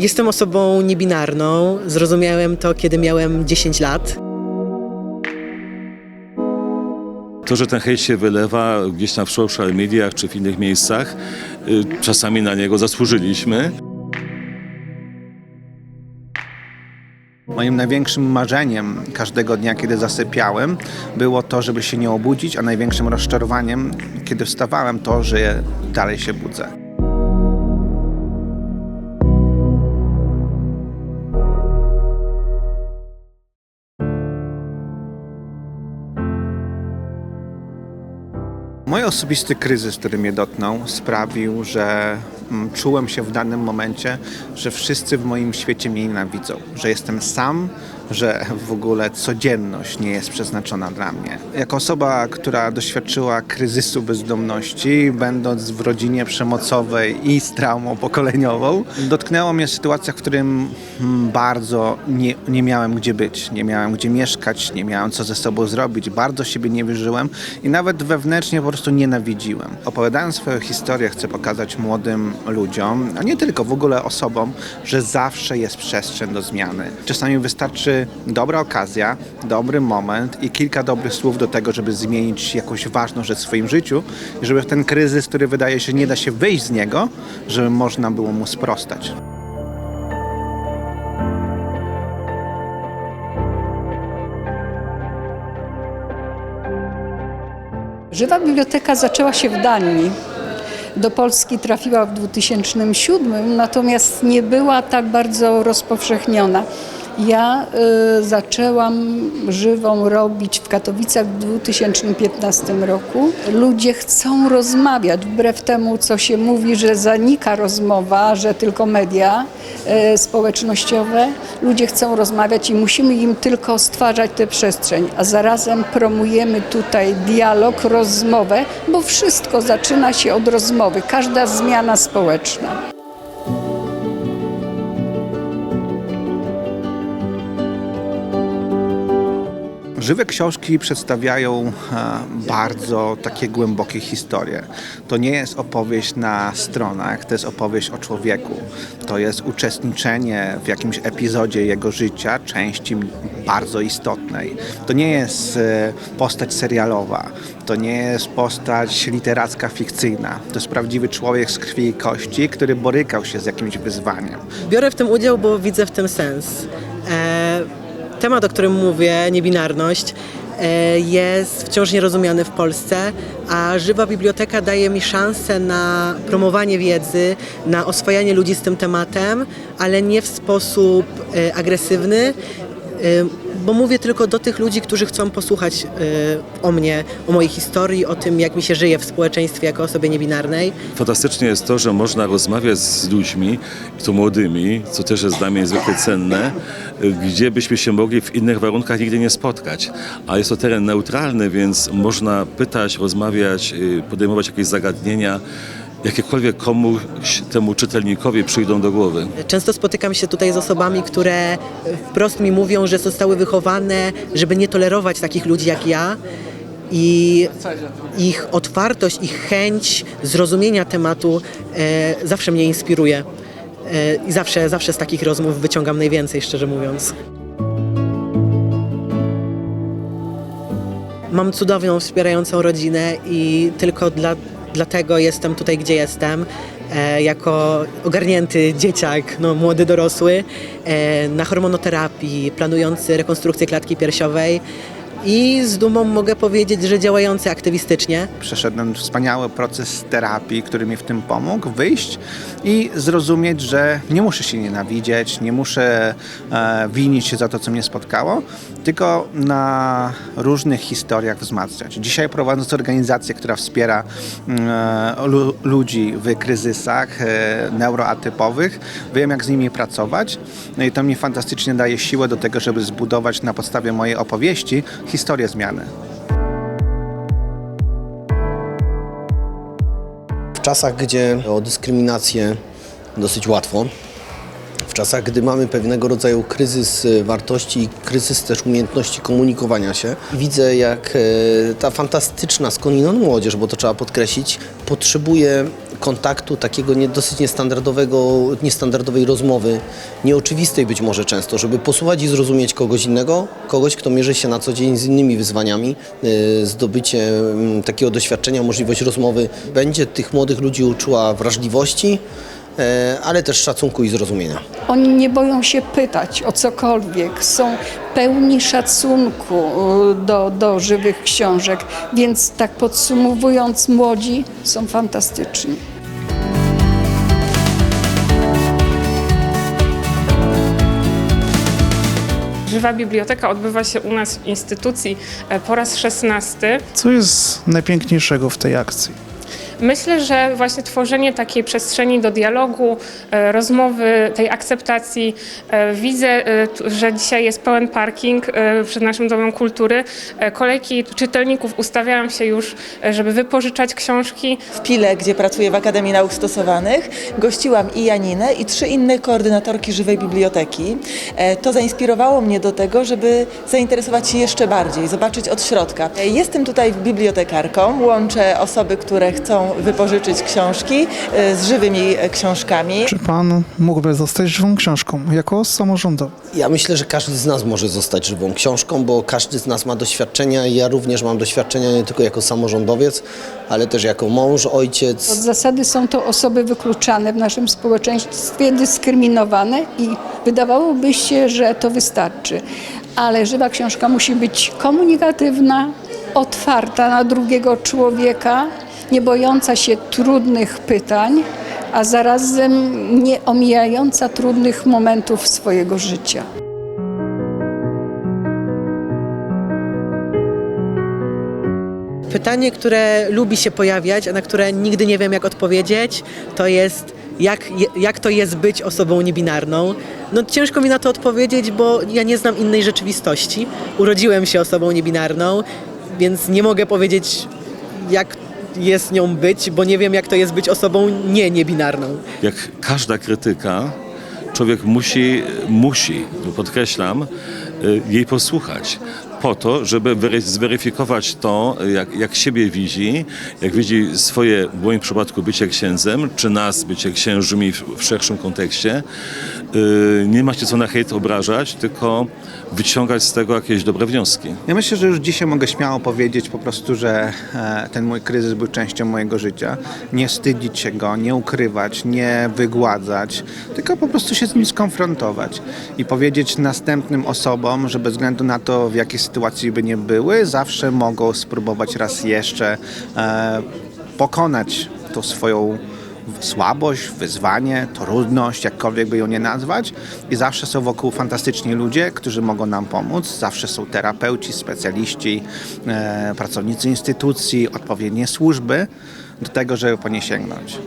Jestem osobą niebinarną. Zrozumiałem to, kiedy miałem 10 lat. To, że ten hejt się wylewa gdzieś tam w social mediach czy w innych miejscach, y, czasami na niego zasłużyliśmy. Moim największym marzeniem każdego dnia, kiedy zasypiałem, było to, żeby się nie obudzić, a największym rozczarowaniem, kiedy wstawałem, to, że dalej się budzę. Mój osobisty kryzys, który mnie dotknął, sprawił, że czułem się w danym momencie, że wszyscy w moim świecie mnie nienawidzą, że jestem sam, że w ogóle codzienność nie jest przeznaczona dla mnie. Jako osoba, która doświadczyła kryzysu bezdomności, będąc w rodzinie przemocowej i z traumą pokoleniową, dotknęła mnie sytuacja, w którym mm, bardzo nie, nie miałem gdzie być, nie miałem gdzie mieszkać, nie miałem co ze sobą zrobić, bardzo siebie nie wyżyłem i nawet wewnętrznie po prostu nienawidziłem. Opowiadając swoją historię, chcę pokazać młodym ludziom, a nie tylko w ogóle osobom, że zawsze jest przestrzeń do zmiany. Czasami wystarczy dobra okazja, dobry moment i kilka dobrych słów do tego, żeby zmienić jakąś ważną rzecz w swoim życiu żeby ten kryzys, który wydaje się nie da się wyjść z niego, żeby można było mu sprostać. Żywa biblioteka zaczęła się w Danii. Do Polski trafiła w 2007, natomiast nie była tak bardzo rozpowszechniona. Ja y, zaczęłam żywą robić w Katowicach w 2015 roku. Ludzie chcą rozmawiać, wbrew temu, co się mówi, że zanika rozmowa, że tylko media y, społecznościowe. Ludzie chcą rozmawiać i musimy im tylko stwarzać tę przestrzeń, a zarazem promujemy tutaj dialog, rozmowę, bo wszystko zaczyna się od rozmowy, każda zmiana społeczna. Żywe książki przedstawiają e, bardzo takie głębokie historie. To nie jest opowieść na stronach, to jest opowieść o człowieku. To jest uczestniczenie w jakimś epizodzie jego życia, części bardzo istotnej. To nie jest e, postać serialowa, to nie jest postać literacka, fikcyjna. To jest prawdziwy człowiek z krwi i kości, który borykał się z jakimś wyzwaniem. Biorę w tym udział, bo widzę w tym sens. E, temat, o którym mówię, niebinarność, e, jest wciąż nierozumiany w Polsce, a żywa biblioteka daje mi szansę na promowanie wiedzy, na oswajanie ludzi z tym tematem, ale nie w sposób e, agresywny. Bo mówię tylko do tych ludzi, którzy chcą posłuchać e, o mnie, o mojej historii, o tym, jak mi się żyje w społeczeństwie jako osobie niebinarnej. Fantastycznie jest to, że można rozmawiać z ludźmi, i to młodymi, co też jest dla mnie niezwykle cenne, y, gdzie byśmy się mogli w innych warunkach nigdy nie spotkać. A jest to teren neutralny, więc można pytać, rozmawiać, y, podejmować jakieś zagadnienia, jakiekolwiek komuś temu czytelnikowi przyjdą do głowy. Często spotykam się tutaj z osobami, które wprost mi mówią, że zostały wychowane, żeby nie tolerować takich ludzi jak ja. I ich otwartość, ich chęć zrozumienia tematu e, zawsze mnie inspiruje. E, I zawsze, zawsze z takich rozmów wyciągam najwięcej, szczerze mówiąc. Mam cudowną, wspierającą rodzinę i tylko dla, dlatego jestem tutaj, gdzie jestem. E, jako ogarnięty dzieciak, no, młody dorosły, e, na hormonoterapii, planujący rekonstrukcję klatki piersiowej i z dumą mogę powiedzieć, że działający aktywistycznie. Przeszedłem wspaniały proces terapii, który mi w tym pomógł wyjść i zrozumieć, że nie muszę się nienawidzieć, nie muszę e, winić się za to, co mnie spotkało, tylko na różnych historiach wzmacniać. Dzisiaj prowadząc organizację, która wspiera e, lu, ludzi w kryzysach e, neuroatypowych, wiem jak z nimi pracować no i to mi fantastycznie daje siłę do tego, żeby zbudować na podstawie mojej opowieści historię zmiany. W czasach, gdzie o dyskryminację dosyć łatwo, czasach, gdy mamy pewnego rodzaju kryzys e, wartości i kryzys też umiejętności komunikowania się, widzę jak e, ta fantastyczna skądinąd młodzież, bo to trzeba podkreślić, potrzebuje kontaktu takiego nie, dosyć niestandardowego, niestandardowej rozmowy, nieoczywistej być może często, żeby posłuchać i zrozumieć kogoś innego, kogoś, kto mierzy się na co dzień z innymi wyzwaniami. E, Zdobycie takiego doświadczenia, możliwość rozmowy będzie tych młodych ludzi uczyła wrażliwości, ale też szacunku i zrozumienia. Oni nie boją się pytać o cokolwiek, są pełni szacunku y, do, do żywych książek, więc tak podsumowując, młodzi są fantastyczni. Żywa Biblioteka odbywa się u nas w instytucji e, po raz szesnasty. Co jest najpiękniejszego w tej akcji? Myślę, że właśnie tworzenie takiej przestrzeni do dialogu, e, rozmowy, tej akceptacji. E, Widzę, e, że dzisiaj jest pełen parking przed naszym Domem Kultury. Kolejki czytelników ustawiają się już, żeby wypożyczać książki. w Pile, gdzie pracuję w Akademii Nauk Stosowanych, gościłam i Janinę, i trzy inne koordynatorki Żywej Biblioteki. To zainspirowało mnie do tego, żeby zainteresować się jeszcze bardziej, zobaczyć od środka. Jestem tutaj bibliotekarką, łączę osoby, które chcą wypożyczyć książki e, z żywymi e, książkami. Czy pan mógłby zostać żywą książką jako samorządowy? Ja myślę, że każdy z nas może zostać żywą książką, bo każdy z nas ma doświadczenia i ja również mam doświadczenia nie tylko jako samorządowiec, ale też jako mąż, Od ojciec. zasady są to osoby wykluczane w naszym społeczeństwie, dyskryminowane i wydawałoby się, że to wystarczy. Ale żywa książka musi być komunikatywna, otwarta na drugiego człowieka, nie bojąca się trudnych pytań, a zarazem nie omijająca trudnych momentów swojego życia. Pytanie, które lubi się pojawiać, a na które nigdy nie wiem jak odpowiedzieć, to jest jak, jak to jest być osobą niebinarną. No ciężko mi na to odpowiedzieć, bo ja nie znam innej rzeczywistości. Urodziłem się osobą niebinarną, więc nie mogę powiedzieć jak jest nią być, bo nie wiem jak to jest być osobą nie niebinarną. Jak każda krytyka, człowiek musi, musi, podkreślam, y, jej posłuchać. Po to, żeby wery- zweryfikować to, jak, jak siebie widzi, jak widzi swoje, w moim przypadku, bycie księdzem, czy nas, bycie księżmi w, w szerszym kontekście. Y, Nie ma się co na hejt obrażać, tylko wyciągać z tego jakieś dobre wnioski. Ja myślę, że już dzisiaj mogę śmiało powiedzieć po prostu, że e, ten mój kryzys był częścią mojego życia. Nie wstydzić się go, nie ukrywać, nie wygładzać, tylko po prostu się z nim skonfrontować i powiedzieć następnym osobom, że bez względu na to, w jakiej sytuacji by nie były, zawsze mogą spróbować raz jeszcze e, pokonać tą swoją słabość, wyzwanie, trudność, jakkolwiek by ją nie nazwać. I zawsze są wokół fantastyczni ludzie, którzy mogą nam pomóc. Zawsze są terapeuci, specjaliści, e, pracownicy instytucji, odpowiednie służby do tego, żeby po nie sięgnąć.